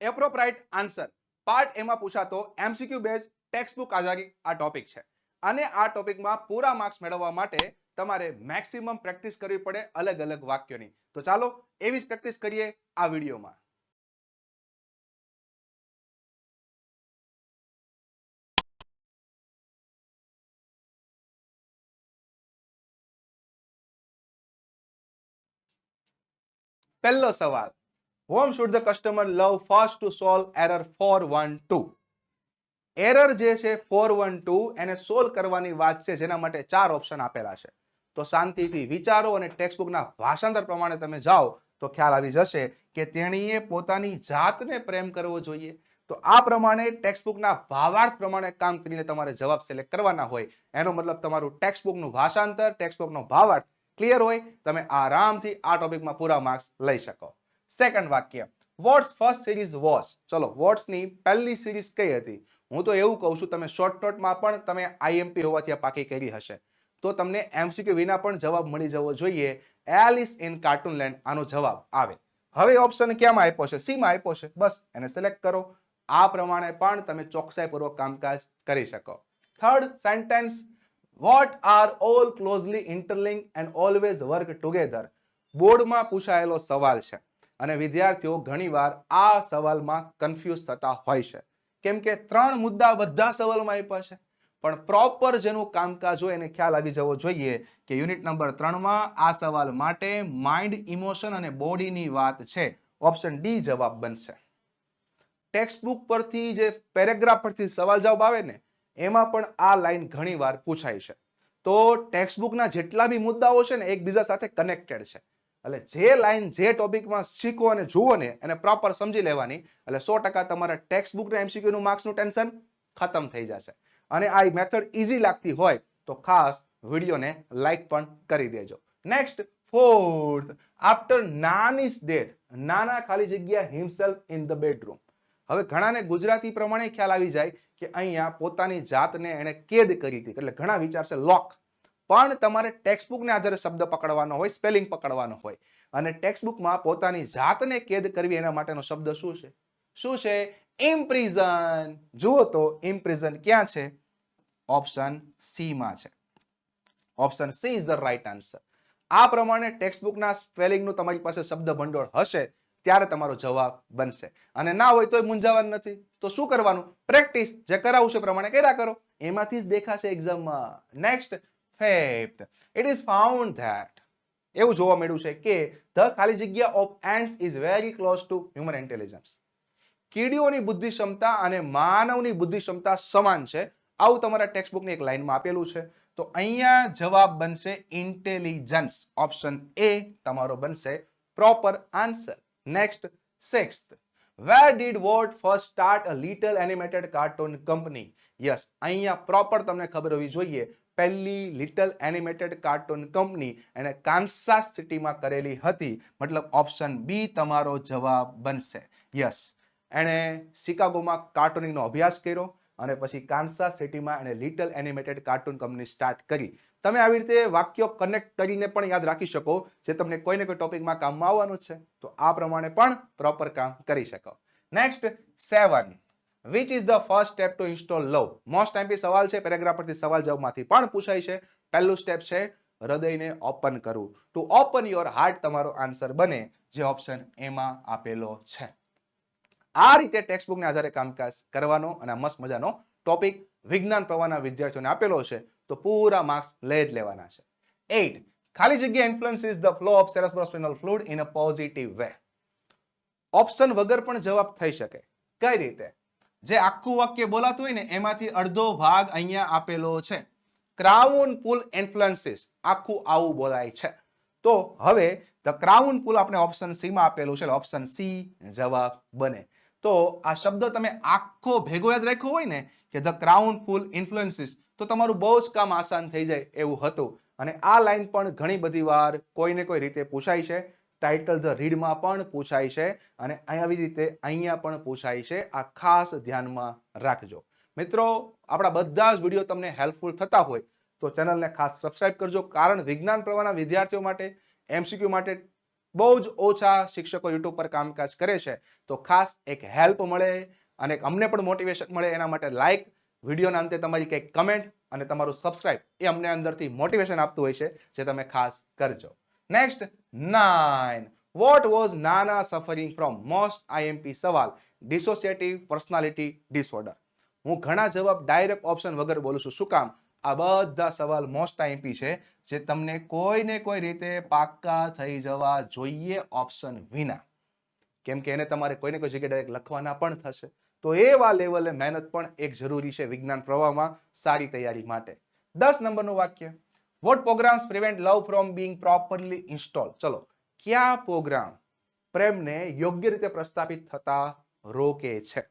એપ્રોપ્રાઇટ answer part એમાં પૂછાતો MCQ base textbook આધારિત આ ટોપિક છે. અને આ ટોપિકમાં પૂરા માર્ક્સ મેળવવા માટે તમારે મેક્સિમમ પ્રેક્ટિસ કરવી પડે અલગ અલગ વાક્યોની. તો ચાલો એવી જ પ્રેક્ટિસ કરીએ આ વિડીયોમાં. પહેલો સવાલ. Home should the customer love first to solve error four one two error જે છે ફોર વન ટુ એને સોલ્વ કરવાની વાત છે, જેના માટે ચાર ઓપ્શન આપેલા છે. તો શાંતિથી વિચારો અને ટેક્સ્ટબુકના ભાષાંતર પ્રમાણે તમે જાઓ, તો ખ્યાલ આવી જશે કે તેણીએ પોતાની જાતને પ્રેમ કરવો જોઈએ. તો આ પ્રમાણે ટેક્સ્ટબુકના ભાવાર્થ પ્રમાણે કામ કરીને તમારે જવાબ સિલેક્ટ કરવાના હોય. એનો મતલબ તમારું ટેક્સ્ટબુકનું ભાષાંતર ટેક્સ્ટબુકનો ભાવાર્થ ક્લિયર હોય, તમે આરામથી આ ટોપિકમાં પૂરા માર્ક્સ લઈ શકો. સેકન્ડ વાક્ય. વોટ્સ ફર્સ્ટ સિરીઝ વોસ ચલો વોટ્સની પહેલી સિરીઝ કઈ હતી? હું તો એવું કહું છું, તમે શોર્ટ નોટમાં પણ તમે આઈએમપી હોવાથી આ પાકી કરી હશે. તો તમને એમસીક્યુ વિના પણ જવાબ મળી જવો જોઈએ. એલિસ ઇન કાર્ટૂન લેન્ડ આનો જવાબ આવે. હવે ઓપ્શન ક્યાંમાં આપ્યો છે? સીમાં આપ્યો છે. બસ, એને સિલેક્ટ કરો. આ પ્રમાણે પણ તમે ચોકસાઈપૂર્વક કામકાજ કરી શકો. Third sentence what are all closely interlink and always work together બોર્ડમાં પૂછાયેલો સવાલ છે. અને વિદ્યાર્થીઓ ઘણીવાર આ સવાલમાં કન્ફ્યુઝ થતા હોય છે. કેમ કે ત્રણ મુદ્દા બધા સવાલમાં આપ્યા છે. પણ પ્રોપર જેનું કામકાજ હોય એને ખ્યાલ આવી જવો જોઈએ કે યુનિટ નંબર ત્રણમાં આ સવાલ માટે માઇન્ડ ઇમોશન અને બોડીની વાત છે. ઓપ્શન ડી જવાબ બનશે. ટેક્સ્ટબુક પરથી જે પેરેગ્રાફ પરથી સવાલ જવાબ આવે ને, એમાં પણ આ લાઈન ઘણીવાર પૂછાય છે. તો ટેક્સ્ટબુકના જેટલા બી મુદ્દાઓ છે ને, એકબીજા સાથે કનેક્ટેડ છે. એટલે જે લાઈન જે ટોપિકમાં શીખો અને જુઓ ને, એને પ્રોપર સમજી લેવાની. એટલે સો ટકા તમારા ટેક્સ્ટ ટેક્સ્ટબુકના એમસીક્યુનું માર્ક્સનું ટેન્શન ખતમ થઈ જશે. અને આ મેથડ ઇઝી લાગતી હોય તો ખાસ વિડીયોને લાઈક પણ કરી દેજો. નેક્સ્ટ ફોર્થ આફ્ટર નાનીસ ડેથ નાના ખાલી જગ્યા હિમસેલ્ફ ઇન ધ બેડરૂમ હવે ઘણાને ગુજરાતી પ્રમાણે ખ્યાલ આવી જાય કે અહીંયા પોતાની જાતને એણે કેદ કરી હતી. એટલે ઘણા વિચારશે લોક પણ તમારે ટેક્સ્ટબુકને આધારે શબ્દ પકડવાનો હોય સ્પેલિંગ પકડવાનો હોય. અને ટેક્સ્ટબુકમાં પોતાની જાતને કેદ કરવી એના માટેનો શબ્દ શું છે? શું છે? ઇમ્પ્રિઝન જુઓ તો ઇમ્પ્રિઝન ક્યાં છે? ઓપ્શન સી માં છે. Option C is the right answer આ પ્રમાણે ટેક્સ્ટબુકના સ્પેલિંગનું તમારી પાસે શબ્દ ભંડોળ હશે, ત્યારે તમારો જવાબ બનશે. અને ના હોય તોય મૂંઝાવાનું નથી. તો શું કરવાનું? પ્રેક્ટિસ જે કરાવું છે પ્રમાણે કર્યા કરો. એમાંથી જ દેખાશે એક્ઝામમાં next fifth it is found that એવું જોવા મળ્યું છે કે ધ ખાલી જગ્યા of ants is very close to human intelligence. કીડીઓની બુદ્ધિ ક્ષમતા અને માનવની બુદ્ધિ ક્ષમતા સમાન છે. આવું તમારા ટેક્સ્ટબુકની એક લાઇનમાં આપેલું છે. તો અહીંયા જવાબ બનશે ઇન્ટેલિજન્સ. ઓપ્શન એ તમારો બનશે proper answer. Next, sixth. Where did Walt first start a little animated cartoon company yes અહીંયા પ્રોપર તમને ખબર હોવી જોઈએ. પહેલી લિટલ એનિમેટેડ કાર્ટૂન કંપની એને કાન્સાસ સિટીમાં કરેલી હતી. મતલબ ઓપ્શન બી તમારો જવાબ બનશે. યસ. એણે શિકાગોમાં કાર્ટૂનિંગનો અભ્યાસ કર્યો અને પછી કાન્સાસ સિટીમાં એણે little animated cartoon company start કરી. તમે આવી રીતે વાક્યો કનેક્ટ કરીને પણ યાદ રાખી શકો. જે તમને કોઈને કોઈ ટોપિકમાં કામમાં આવવાનું છે, તો આ પ્રમાણે પણ પ્રોપર કામ કરી શકો. Next, seven. Which is the first step to install love most time સવાલ છે પેરેગ્રાફ પરથી સવાલ જવાબમાંથી પણ પૂછાય છે. પહેલું સ્ટેપ છે, હૃદયને ઓપન કરવું. ટુ ઓપન યોર હાર્ટ તમારો આન્સર બને જે ઓપ્શન એમાં આપેલો છે. આ રીતે ટેક્સ્ટબુકને આધારે કામકાજ કરવાનો અને મસ્ત મજાનો ટોપિક વિજ્ઞાન પ્રવાહના વિદ્યાર્થીઓને આપેલો છે, તો પૂરા માર્ક્સ લઈ જ લેવાના છે. એઇટ ખાલી જગ્યા influences the flow of cerebrospinal fluid in a positive way option વગર પણ જવાબ થઈ શકે. કઈ રીતે? જે આખું વાક્ય બોલાતું હોય ને, એમાંથી અડધો ભાગ અહીંયા આપેલો છે. ક્રાઉન પુલ ઇન્ફ્લુઅન્સીસ આખું આવું બોલાય છે. તો હવે ધ ક્રાઉન પુલ આપણે ઓપ્શન સી માં આપેલું છે ઓપ્શન સી જવાબ બને. તો આ શબ્દ તમે આખો ભેગો યાદ રાખ્યો હોય ને, કે ધ ક્રાઉન ફુલ ઇન્ફ્લુઅન્સીસ તો તમારું બહુ જ કામ આસાન થઈ જાય એવું હતું. અને આ લાઈન પણ ઘણી બધી વાર કોઈને કોઈ રીતે પૂછાય છે. ટાઇટલ ધ રીડમાં પણ પૂછાય છે અને આવી રીતે અહીંયા પણ પૂછાય છે. આ ખાસ ધ્યાનમાં રાખજો. મિત્રો, આપણા બધા જ વીડિયો તમને હેલ્પફુલ થતા હોય તો ચેનલને ખાસ સબસ્ક્રાઇબ કરજો. કારણ વિજ્ઞાન પ્રવાહના વિદ્યાર્થીઓ માટે એમસીક્યુ માટે બહુ જ ઓછા શિક્ષકો યુટ્યુબ પર કામકાજ કરે છે. તો ખાસ એક હેલ્પ મળે અને અમને પણ મોટિવેશન મળે એના માટે લાઇક વિડીયોના અંતે તમારી કંઈક કમેન્ટ અને તમારું સબસ્ક્રાઇબ એ અમને અંદરથી મોટિવેશન આપતું હોય છે, જે તમે ખાસ કરજો. Next nine what was Nana suffering from most IMP સવાલ. ડિસોસિએટિવ પર્સનાલિટી ડિસઓર્ડર હું ઘણા જવાબ ડાયરેક્ટ ઓપ્શન વગર બોલું છું. શું કામ? આ બધા સવાલ મોસ્ટ આઈએમપી છે, જે તમને કોઈને કોઈ રીતે પાક્કા થઈ જવા જોઈએ ઓપ્શન વિના. કેમ કે એને તમારે કોઈને કોઈ જગ્યાએ ડાયરેક્ટ લખવાના પણ થશે. તો એવા લેવલે મહેનત પણ એક જરૂરી છે વિજ્ઞાન પ્રવાહમાં સારી તૈયારી માટે. દસ નંબરનું વાક્ય. What programs prevent love from being properly install ચલો, કયા પ્રોગ્રામ પ્રેમને યોગ્ય રીતે પ્રસ્થાપિત થતા રોકે છે?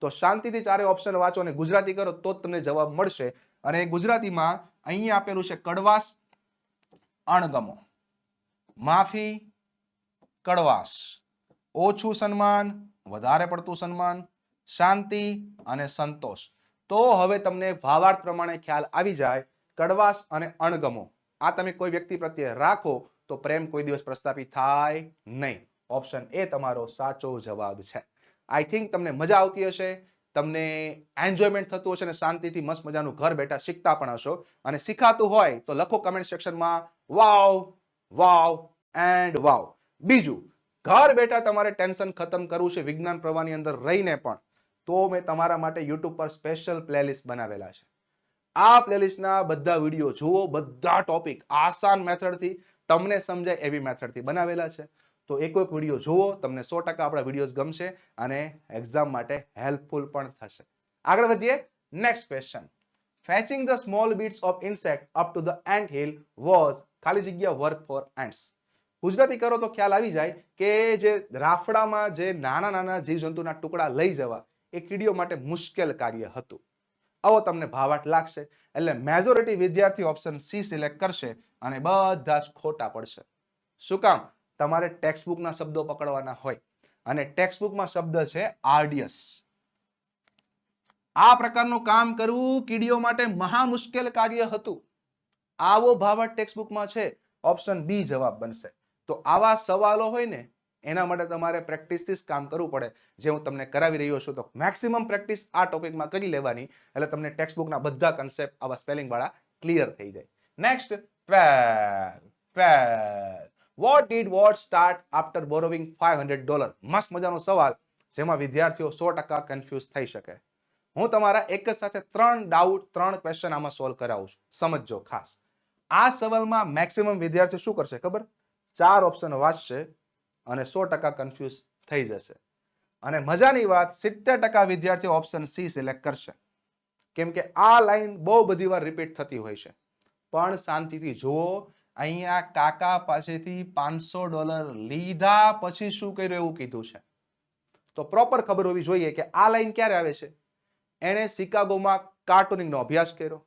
તો શાંતિથી ચારે ઓપ્શન વાંચો અને ગુજરાતી કરો તો તમને જવાબ મળશે. અને ગુજરાતીમાં અહીંયા આપેલું છે કડવાશ, અણગમો. માફી, કડવાશ. ઓછું સન્માન, વધારે પડતું સન્માન, શાંતિ અને સંતોષ. તો હવે તમને ભાવાર્થ પ્રમાણે ખ્યાલ આવી જાય કડવાશ અને અણગમો. આ તમે કોઈ વ્યક્તિ પ્રત્યે રાખો તો પ્રેમ કોઈ દિવસ પ્રસ્થાપિત થાય નહીં. ઓપ્શન એ તમારો સાચો જવાબ છે. આઈ થિંક તમને મજા આવતી હશે, તમને એન્જોયમેન્ટ થતું હશે અને શાંતિથી મસ્ત મજાનું ઘર બેઠા શીખતા પણ હશો. અને શીખાતું હોય તો લખો કમેન્ટ સેક્શનમાં વાવ વાવ એન્ડ વાવ. બીજું, ઘર બેઠા તમારે ટેન્શન ખતમ કરવું છે વિજ્ઞાન પ્રવાહની અંદર રહીને પણ, તો મેં તમારા માટે યુટ્યુબ પર સ્પેશિયલ પ્લેલિસ્ટ બનાવેલા છે. આ પ્લેલિસ્ટના બધા વીડિયો જુઓ, બધા ટોપિક આસાન મેથડથી તમને સમજાય એવી મેથડથી બનાવેલા છે. તો એક એક વીડિયો જુઓ, તમને સો ટકા આપણા વિડીયોઝ ગમશે અને એક્ઝામ માટે હેલ્પફુલ પણ થશે. આગળ વધીએ next question fetching the small bits of insect up to the ant hill was ખાલી જગ્યા વર્ક ફોર એન્ટ્સ ગુજરાતી કરો તો ખ્યાલ આવી જાય કે જે રાફડામાં જે નાના નાના જીવજંતુના ટુકડા લઈ જવા એ કીડીઓ માટે મુશ્કેલ કાર્ય હતું. આવો તમને ભાવાટ લાગશે. એટલે મેજોરિટી વિદ્યાર્થી ઓપ્શન સી સિલેક્ટ કરશે અને બધા જ ખોટા પડશે. શું કામ? તમારે ટેક્સ્ટ બુકના શબ્દો પકડવાના હોય. અને ટેક્સ્ટ બુકમાં શબ્દ છે આરડીએસ આ પ્રકારનું કામ કરવું કીડીઓ માટે મહા મુશ્કેલ કાર્ય હતું. આવો ભાવાટ ટેક્સ્ટબુકમાં છે. ઓપ્શન બી જવાબ બનશે. તો આવા સવાલો હોય ને એના માટે તમારે પ્રેક્ટિસથી જ કામ કરવું પડે. જે હું તમને કરાવી રહ્યો છું તો મેક્સિમમ પ્રેક્ટિસ આ ટોપિકમાં કરી લેવાની. એટલે તમને ટેક્સ્ટ બુકના બધા કન્સેપ્ટ આવા સ્પેલિંગવાળા ક્લિયર થઈ જાય. Next twelve twelve what did Walt start after borrowing five hundred dollar મસ્ત મજાનો સવાલ, જેમાં વિદ્યાર્થીઓ સો ટકા કન્ફ્યુઝ થઈ શકે. હું તમારા એક જ સાથે ત્રણ ડાઉટ ત્રણ ક્વેશ્ચન આમાં સોલ્વ કરાવું છું. સમજજો ખાસ. આ સવાલમાં મેક્સિમમ વિદ્યાર્થીઓ શું કરશે ખબર? ચાર ઓપ્શન વાંચશે અને સો ટકા કન્ફ્યુઝ થઈ જશે. અને મજાની વાત, સિત્તેર ટકા વિદ્યાર્થીઓ ઓપ્શન સી સિલેક્ટ કરશે. કેમ કે આ લાઈન બહુ બધી વાર રિપીટ થતી હોય છે. પણ શાંતિથી જુઓ, અહીંયા કાકા પાસેથી પાંચસો ડોલર લીધા પછી શું કર્યું એવું કીધું છે. તો પ્રોપર ખબર હોવી જોઈએ કે આ લાઈન ક્યારે આવે છે. એણે શિકાગોમાં કાર્ટુનિંગનો અભ્યાસ કર્યો.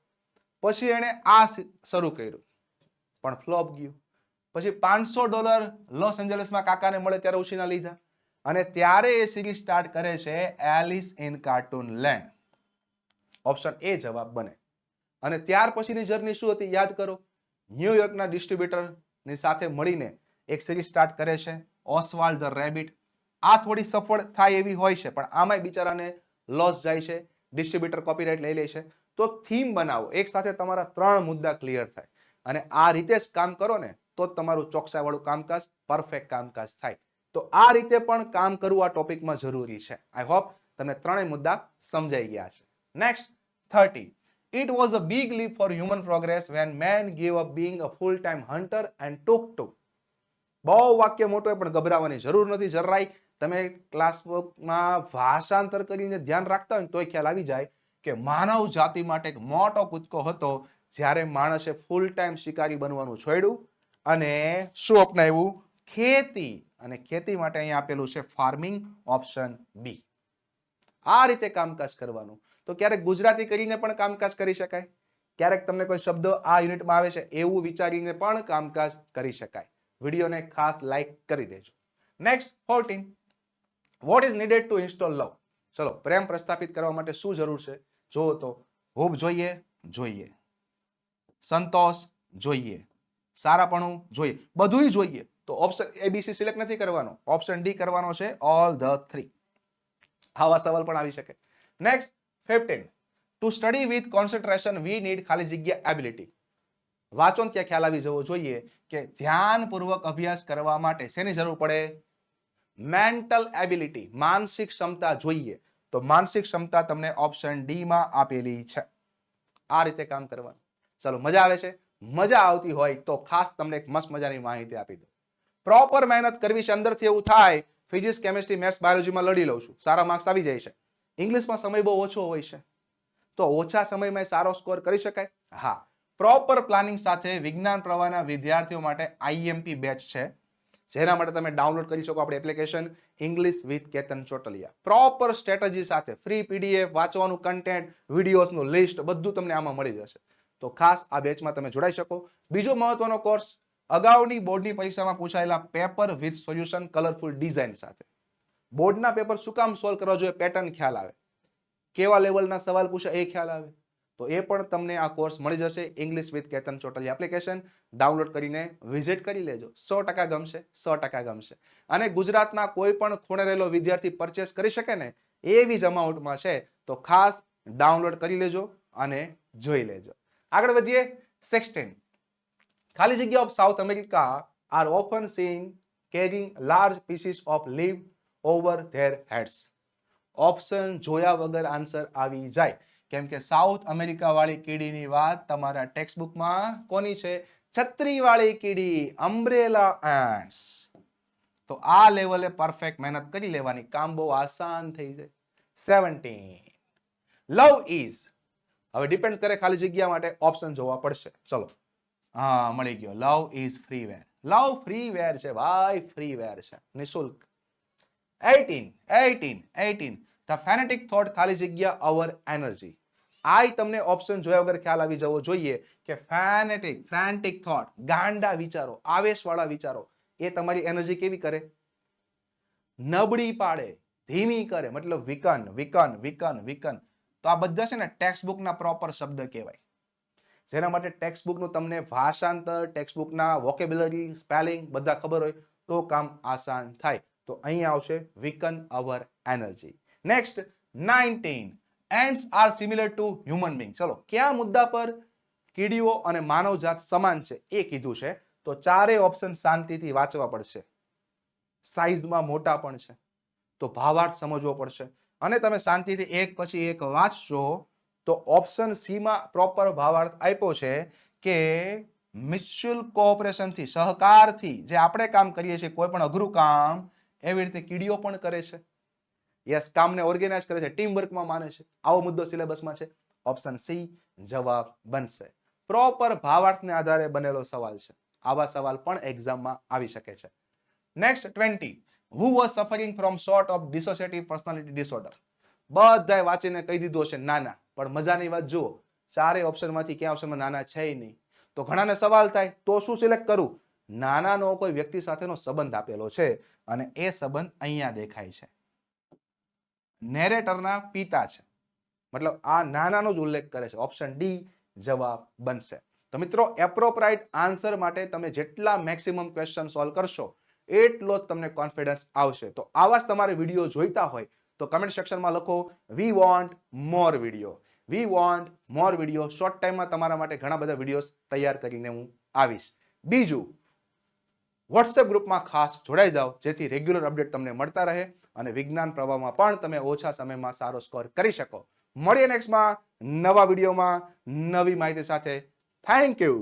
પછી એણે આ શરૂ કર્યું. પણ ફ્લોપ ગયું. પછી પાંચસો ડોલર લોસ એન્જલસમાં કાકાને મળે ત્યારે ઉછીના લીધા. અને ત્યારે એ સિરીઝ સ્ટાર્ટ કરે છે Alice in cartoon land option A જવાબ બને. અને ત્યાર પછીની જર્ની શું હતી યાદ કરો? ન્યુયોર્કના ડિસ્ટ્રીબ્યુટરની સાથે મળીને એક સિરીઝ સ્ટાર્ટ કરે છે ઓસવાલ્ડ ધ રેબિટ આ થોડી સફળ થાય એવી હોય છે, પણ આમાંય બિચારાને લોસ જાય છે ડિસ્ટ્રીબ્યુટર કોપીરાઇટ લઈ લે છે. તો થીમ બનાવો. એક સાથે તમારા ત્રણ મુદ્દા ક્લિયર થાય. અને આ રીતે જ કામ કરો ને તો જ તમારું ચોકસાઈવાળું કામકાજ પરફેક્ટ કામકાજ થાય. તો આ રીતે પણ કામ કરવું આ ટોપિકમાં જરૂરી છે. આઈ હોપ તમને ત્રણેય મુદ્દા સમજાઈ ગયા છે. Next thirty it was a big leap for human progress when man give up being a time hunter and took to બહુ વાક્ય મોટો પણ ગભરાવાની જરૂર નથી, જરાય. તમે ક્લાસમાં ભાષાંતર કરીને ધ્યાન રાખતા હોય તોય ખ્યાલ આવી જાય કે માનવ જાતિ માટે એક મોટો કૂદકો હતો જ્યારે માણસે ફૂલ ટાઈમ શિકારી બનવાનું છોડ્યું. અને શું અપનાવ્યું? ખેતી. અને ખેતી માટે અહીંયા આપેલું છે ફાર્મિંગ ઓપ્શન બી આ રીતે કામકાજ કરવાનું. તો ક્યારેક ગુજરાતી કરીને પણ કામકાજ કરી શકાય. ક્યારેક તમને કોઈ શબ્દ આ યુનિટમાં આવે છે એવું વિચારીને પણ કામકાજ કરી શકાય. વિડીયોને ખાસ લાઈક કરી દેજો. Next fourteen what is needed to install love ચલો, પ્રેમ પ્રસ્થાપિત કરવા માટે શું જરૂર છે? જુઓ તો હોપ જોઈએ જોઈએ. સંતોષ જોઈએ. સારાપણું જોઈએ. બધુંય જોઈએ. તો ઓપ્શન એબીસી સિલેક્ટ નથી કરવાનો. ઓપ્શન ડી કરવાનો છે ઓલ ધ થ્રી આવા સવાલ પણ આવી શકે. Next fifteen to study with concentration we need ખાલી જગ્યા એબિલિટી વાંચો ત્યાં ખ્યાલ આવી જવો જોઈએ કે ધ્યાનપૂર્વક અભ્યાસ કરવા માટે શેની જરૂર પડે? મેન્ટલ એબિલિટી માનસિક ક્ષમતા જોઈએ. તો માનસિક ક્ષમતા તમને ઓપ્શન ડીમાં આપેલી છે. આ રીતે કામ કરવાનું. ચલો, મજા આવે છે? મજા આવતી હોય તો ખાસ તમને એક મસ્ત મજાની માહિતી આપી દઉં. પ્રોપર મહેનત કરવી છે અંદરથી એવું થાય ફિઝિક્સ કેમિસ્ટ્રી મેથ્સ બાયોલોજીમાં લડી લઉં છું. સારા માર્ક્સ આવી જાય છે. ઇંગ્લિશમાં સમય બહુ ઓછો હોય છે. તો ઓછા સમયમાં સારો સ્કોર કરી શકાય? હા. પ્રોપર પ્લાનિંગ સાથે વિજ્ઞાન પ્રવાહના વિદ્યાર્થીઓ માટે આઈએમપી બેચ છે. જેના માટે તમે ડાઉનલોડ કરી શકો આપણી application English with Ketan Chotaliya. Proper strategy સાથે ફ્રી પીડીએફ વાંચવાનું કન્ટેન્ટ વિડીયોઝનું લિસ્ટ બધું તમને આમાં મળી જશે. તો ખાસ આ બેચમાં તમે જોડાઈ શકો. બીજો મહત્વનો કોર્સ અગાઉની બોર્ડની પરીક્ષામાં પૂછાયેલા paper with solution colourful design સાથે. બોર્ડના પેપર શું કામ સોલ્વ કરવા જોઈએ? પેટર્ન ખ્યાલ આવે. કેવા લેવલના સવાલ પૂછે એ ખ્યાલ આવે. તો એ પણ તમને આ કોર્સ મળી જશે English with Ketan Chotli application download કરીને વિઝિટ કરી લેજો. સો ટકા ગમશે, સો ટકા ગમશે. અને ગુજરાતના કોઈ પણ ખૂણે રહેલો વિદ્યાર્થી પરચેસ કરી શકે ને એવી જ અમાઉન્ટમાં છે, તો ખાસ ડાઉનલોડ કરી લેજો અને જોઈ લેજો. આગળ વધીએ. સિક્સટીન ખાલી જગ્યા of South America are often seen carrying large pieces of leaf over their heads. Option જોયા વગર આન્સર આવી જાય. કેમ કે સાઉથ અમેરિકાવાળી કીડીની વાત તમારા ટેક્સ્ટબુકમાં કોની છે? છત્રીવાળી કીડી, અમ્બ્રેલા એન્ડ્સ. તો આ લેવલે પરફેક્ટ મહેનત કરી લેવાની કામ બહુ આસાન થઈ જાય. સેવન્ટીન લવ ઇઝ હવે ડિપેન્ડ કરે ખાલી જગ્યા માટે ઓપ્શન જોવા પડશે. ચલો. હા, મળી ગયો. Love is free where love free where છે ભાઈ ફ્રી વેર છે. નિશુલ્ક. 18 18 18 ધ ફેનેટિક થોટ ખાલી જગ્યા અવર એનર્જી આઈ તમને ઓપ્શન જોયા વગર ખ્યાલ આવી જવો જોઈએ કે ફેનેટિક ફ્રેન્ટિક થોટ ગાંડા વિચારો, આવેશવાળા વિચારો, એ તમારી એનર્જી કેવી કરે? નબળી પાડે, ધીમી કરે, મતલબ વિકન વિકન વિકન વિકન. તો આ બધા છે ને ટેક્સ્ટબુકના પ્રોપર શબ્દ કહેવાય. જેના માટે ટેક્સ્ટબુકનું તમને ભાષાંતર ટેક્સ્ટબુકના વોકેબ્યુલરી સ્પેલિંગ બધા ખબર હોય તો કામ આસાન થાય. તો અહીં આવશે weaken our energy next nineteen ants are similar to human being ચલો, કયા મુદ્દા પર કીડીઓ અને માનવજાત સમાન છે એ કીધું છે? તો ચારેય ઓપ્શન શાંતિથી વાંચવા પડશે. સાઈઝમાં મોટા પણ છે. તો ભાવાર્થ સમજવો પડશે. અને તમે શાંતિથી એક પછી એક વાંચશો, તો ઓપ્શન સીમાં પ્રોપર ભાવાર્થ આપ્યો છે કે મ્યુચ્યુઅલ કોઓપરેશનથી સહકારથી જે આપણે કામ કરીએ છીએ, કોઈ પણ અઘરું કામ, એવી રીતે કીડીઓ પણ કરે છે. યસ કામને ઓર્ગેનાઇઝ કરે છે ટીમ વર્કમાં માને છે. આવો મુદ્દો સિલેબસમાં છે. ઓપ્શન સી જવાબ બનશે. પ્રોપર ભાવાર્થને આધારે બનેલો સવાલ છે. આવા સવાલ પણ એક્ઝામમાં આવી શકે છે. Next twenty who was suffering from sort of dissociative personality disorder બધાએ વાંચીને કહી દીધું હશે, નાના. પણ મજાની વાત જુઓ, ચારેય ઓપ્શનમાંથી ક્યાં ઓપ્શનમાં નાના છે નહીં. તો ઘણાને સવાલ થાય, તો શું સિલેક્ટ કરું? નાનાનો કોઈ વ્યક્તિ સાથેનો સંબંધ આપેલો છે અને એ સંબંધ અહીંયા દેખાય છે. નેરેટરના પિતા છે. મતલબ આ નાનાનો જ ઉલ્લેખ કરે છે. ઓપ્શન ડી જવાબ બનશે. તો મિત્રો એપ્રોપ્રાઇટ આન્સર માટે તમે જેટલા મેક્સિમમ ક્વેશ્ચન સોલ્વ કરશો એટલો જ તમને કોન્ફિડન્સ આવશે. તો આવા જ તમારે વીડિયો જોઈતા હોય, તો કમેન્ટ સેક્શનમાં લખો we want more video we want more video short ટાઈમમાં તમારા માટે ઘણા બધા વિડીયોઝ તૈયાર કરીને હું આવીશ. બીજું વોટ્સએપ ગ્રુપમાં ખાસ જોડાઈ જાઓ, જેથી રેગ્યુલર અપડેટ તમને મળતા રહે અને વિજ્ઞાન પ્રવાહમાં પણ તમે ઓછા સમયમાં સારો સ્કોર કરી શકો. મળીએ નેક્સ્ટમાં નવા વિડીયોમાં નવી માહિતી સાથે. Thank you